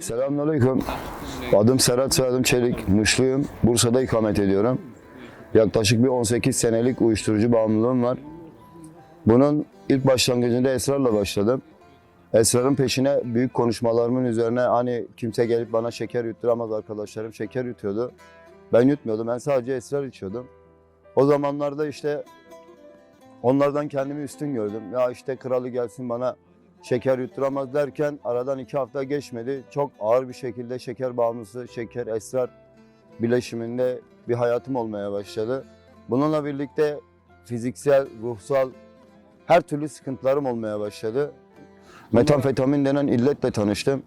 Selamünaleyküm. Adım Serhat Soyadım Çelik. Muşluyum. Bursa'da ikamet ediyorum. Yaklaşık bir 18 senelik uyuşturucu bağımlılığım var. Bunun ilk başlangıcında esrarla başladım. Esrarın peşine büyük konuşmalarımın üzerine hani kimse gelip bana şeker yutturamaz arkadaşlarım şeker yutuyordu. Ben yutmuyordum. Ben sadece esrar içiyordum. O zamanlarda işte onlardan kendimi üstün gördüm. Ya işte kralı gelsin bana şeker yutturamaz derken aradan iki hafta geçmedi. Çok ağır bir şekilde şeker bağımlısı, şeker, esrar bileşiminde bir hayatım olmaya başladı. Bununla birlikte fiziksel, ruhsal her türlü sıkıntılarım olmaya başladı. Metamfetamin denen illetle tanıştım.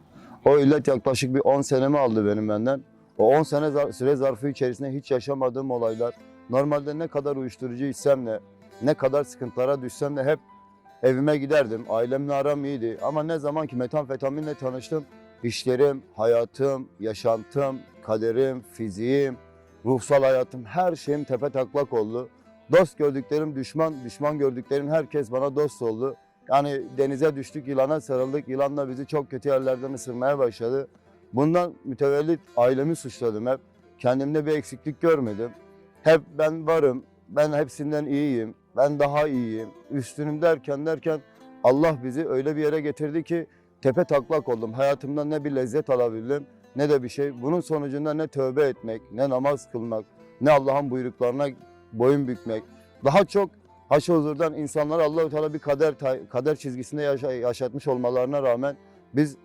O illet yaklaşık bir 10 senemi aldı benim benden. O 10 sene zar- süre zarfı içerisinde hiç yaşamadığım olaylar. Normalde ne kadar uyuşturucu içsem de, ne kadar sıkıntılara düşsem de hep evime giderdim. Ailemle aram iyiydi. Ama ne zaman ki metamfetaminle tanıştım, işlerim, hayatım, yaşantım, kaderim, fiziğim, ruhsal hayatım, her şeyim tepe taklak oldu. Dost gördüklerim düşman, düşman gördüklerim herkes bana dost oldu. Yani denize düştük, yılana sarıldık. Yılan da bizi çok kötü yerlerden ısırmaya başladı. Bundan mütevellit ailemi suçladım hep. Kendimde bir eksiklik görmedim. Hep ben varım, ben hepsinden iyiyim, ben daha iyiyim, üstünüm derken derken Allah bizi öyle bir yere getirdi ki tepe taklak oldum. Hayatımdan ne bir lezzet alabildim ne de bir şey. Bunun sonucunda ne tövbe etmek, ne namaz kılmak, ne Allah'ın buyruklarına boyun bükmek. Daha çok haşa huzurdan insanlara Allahu Teala bir kader kader çizgisinde yaşa- yaşatmış olmalarına rağmen biz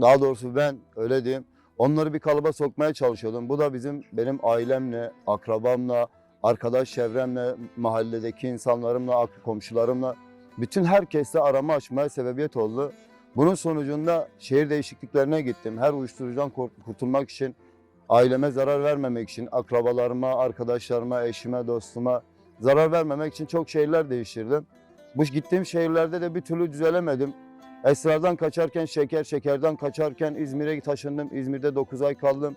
daha doğrusu ben öyle diyeyim onları bir kalıba sokmaya çalışıyordum. Bu da bizim benim ailemle, akrabamla, arkadaş çevremle, mahalledeki insanlarımla, komşularımla bütün herkesle arama açmaya sebebiyet oldu. Bunun sonucunda şehir değişikliklerine gittim. Her uyuşturucudan kurtulmak için, aileme zarar vermemek için, akrabalarıma, arkadaşlarıma, eşime, dostuma zarar vermemek için çok şehirler değiştirdim. Bu gittiğim şehirlerde de bir türlü düzelemedim. Esrardan kaçarken şeker, şekerden kaçarken İzmir'e taşındım. İzmir'de 9 ay kaldım.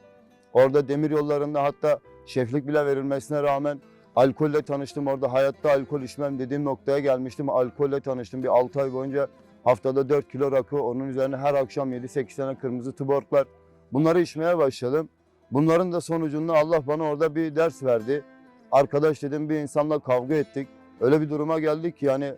Orada demir yollarında hatta şeflik bile verilmesine rağmen alkolle tanıştım. Orada hayatta alkol içmem dediğim noktaya gelmiştim. Alkolle tanıştım. Bir 6 ay boyunca haftada 4 kilo rakı, onun üzerine her akşam 7-8 tane kırmızı tuborglar. Bunları içmeye başladım. Bunların da sonucunda Allah bana orada bir ders verdi. Arkadaş dedim bir insanla kavga ettik. Öyle bir duruma geldik ki yani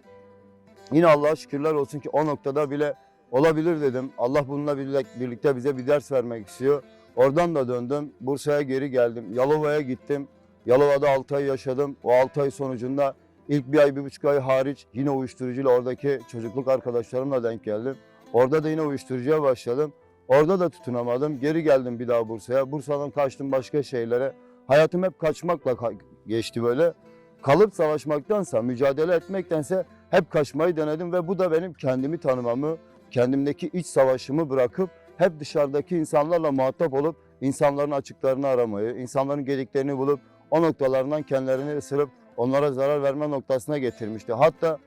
yine Allah'a şükürler olsun ki o noktada bile olabilir dedim. Allah bununla birlik- birlikte bize bir ders vermek istiyor. Oradan da döndüm. Bursa'ya geri geldim. Yalova'ya gittim. Yalova'da 6 ay yaşadım. O 6 ay sonucunda ilk bir ay, bir buçuk ay hariç yine uyuşturucuyla oradaki çocukluk arkadaşlarımla denk geldim. Orada da yine uyuşturucuya başladım. Orada da tutunamadım. Geri geldim bir daha Bursa'ya. Bursa'dan kaçtım başka şeylere. Hayatım hep kaçmakla ka- geçti böyle. Kalıp savaşmaktansa, mücadele etmektense hep kaçmayı denedim ve bu da benim kendimi tanımamı, kendimdeki iç savaşımı bırakıp hep dışarıdaki insanlarla muhatap olup insanların açıklarını aramayı, insanların gediklerini bulup o noktalarından kendilerini ısırıp onlara zarar verme noktasına getirmişti. Hatta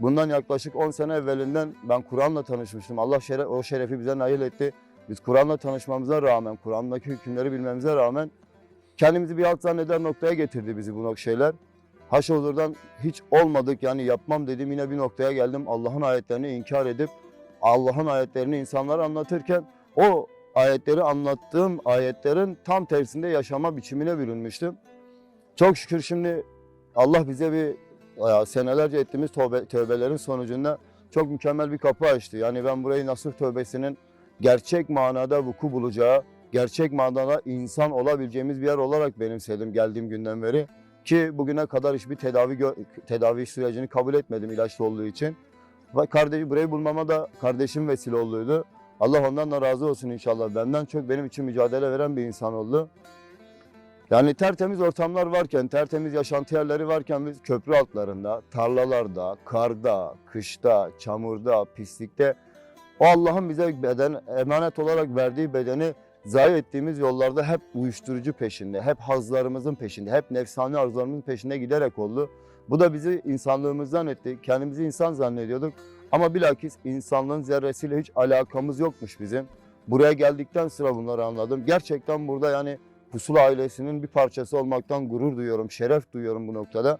bundan yaklaşık 10 sene evvelinden ben Kur'an'la tanışmıştım. Allah şere- o şerefi bize nail etti. Biz Kur'an'la tanışmamıza rağmen, Kur'an'daki hükümleri bilmemize rağmen kendimizi bir alt zanneder noktaya getirdi bizi bu şeyler. Haşa huzurdan hiç olmadık yani yapmam dediğim yine bir noktaya geldim. Allah'ın ayetlerini inkar edip Allah'ın ayetlerini insanlara anlatırken o ayetleri anlattığım ayetlerin tam tersinde yaşama biçimine bürünmüştüm. Çok şükür şimdi Allah bize bir ya senelerce ettiğimiz tövbe, tövbelerin sonucunda çok mükemmel bir kapı açtı. Yani ben burayı nasuh tövbesinin gerçek manada vuku bulacağı, gerçek manada insan olabileceğimiz bir yer olarak benimsedim geldiğim günden beri. Ki bugüne kadar hiçbir tedavi tedavi sürecini kabul etmedim ilaçlı olduğu için. Kardeşi burayı bulmama da kardeşim vesile olduydu. Allah ondan da razı olsun inşallah. Benden çok benim için mücadele veren bir insan oldu. Yani tertemiz ortamlar varken, tertemiz yaşantı yerleri varken biz köprü altlarında, tarlalarda, karda, kışta, çamurda, pislikte o Allah'ın bize beden emanet olarak verdiği bedeni zayi ettiğimiz yollarda hep uyuşturucu peşinde, hep hazlarımızın peşinde, hep nefsani arzularımızın peşinde giderek oldu. Bu da bizi insanlığımızdan etti. Kendimizi insan zannediyorduk. Ama bilakis insanlığın zerresiyle hiç alakamız yokmuş bizim. Buraya geldikten sonra bunları anladım. Gerçekten burada yani Pusula ailesinin bir parçası olmaktan gurur duyuyorum, şeref duyuyorum bu noktada.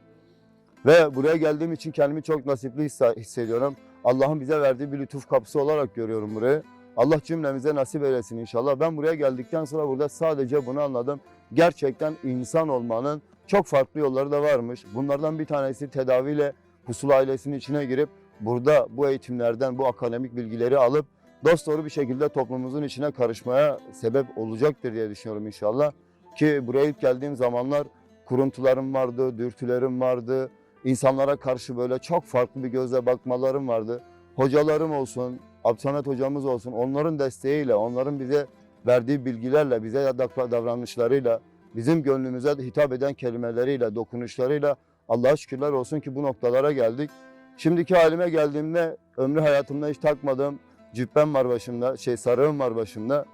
Ve buraya geldiğim için kendimi çok nasipli hisse- hissediyorum. Allah'ın bize verdiği bir lütuf kapısı olarak görüyorum burayı. Allah cümlemize nasip eylesin inşallah. Ben buraya geldikten sonra burada sadece bunu anladım. Gerçekten insan olmanın çok farklı yolları da varmış. Bunlardan bir tanesi tedaviyle Pusula ailesinin içine girip burada bu eğitimlerden bu akademik bilgileri alıp dosdoğru bir şekilde toplumumuzun içine karışmaya sebep olacaktır diye düşünüyorum inşallah. Ki buraya ilk geldiğim zamanlar kuruntularım vardı, dürtülerim vardı. İnsanlara karşı böyle çok farklı bir gözle bakmalarım vardı. Hocalarım olsun, Abdülhamit hocamız olsun onların desteğiyle, onların bize verdiği bilgilerle, bize davranışlarıyla, bizim gönlümüze hitap eden kelimeleriyle, dokunuşlarıyla Allah'a şükürler olsun ki bu noktalara geldik. Şimdiki halime geldiğimde ömrü hayatımda hiç takmadığım cübbem var başımda, şey sarığım var başımda.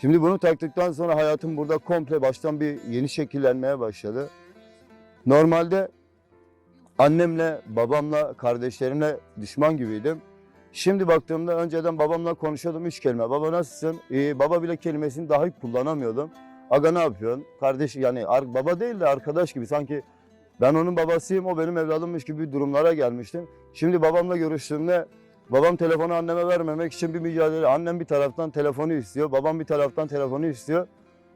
Şimdi bunu taktıktan sonra hayatım burada komple baştan bir yeni şekillenmeye başladı. Normalde annemle, babamla, kardeşlerimle düşman gibiydim. Şimdi baktığımda önceden babamla konuşuyordum üç kelime. Baba nasılsın? İyi. Baba bile kelimesini dahi kullanamıyordum. Aga ne yapıyorsun? Kardeş yani baba değil de arkadaş gibi sanki ben onun babasıyım o benim evladımmış gibi durumlara gelmiştim. Şimdi babamla görüştüğümde babam telefonu anneme vermemek için bir mücadele. Annem bir taraftan telefonu istiyor, babam bir taraftan telefonu istiyor.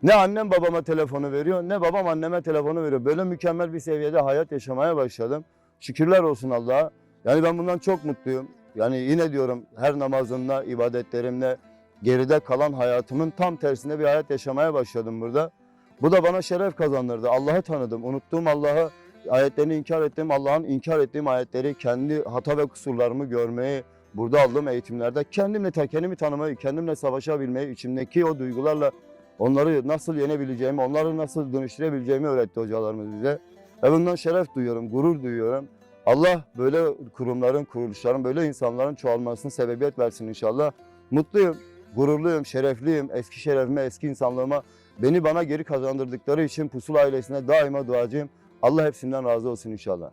Ne annem babama telefonu veriyor ne babam anneme telefonu veriyor. Böyle mükemmel bir seviyede hayat yaşamaya başladım. Şükürler olsun Allah'a. Yani ben bundan çok mutluyum. Yani yine diyorum her namazımla, ibadetlerimle geride kalan hayatımın tam tersine bir hayat yaşamaya başladım burada. Bu da bana şeref kazandırdı. Allah'ı tanıdım. Unuttuğum Allah'ı, ayetlerini inkar ettiğim Allah'ın inkar ettiğim ayetleri, kendi hata ve kusurlarımı görmeyi, burada aldığım eğitimlerde kendimle kendimi tanımayı, kendimle savaşabilmeyi, içimdeki o duygularla onları nasıl yenebileceğimi, onları nasıl dönüştürebileceğimi öğretti hocalarımız bize. Ve bundan şeref duyuyorum, gurur duyuyorum. Allah böyle kurumların, kuruluşların, böyle insanların çoğalmasını sebebiyet versin inşallah. Mutluyum, gururluyum, şerefliyim. Eski şerefime, eski insanlığıma beni bana geri kazandırdıkları için Pusul ailesine daima duacıyım. Allah hepsinden razı olsun inşallah.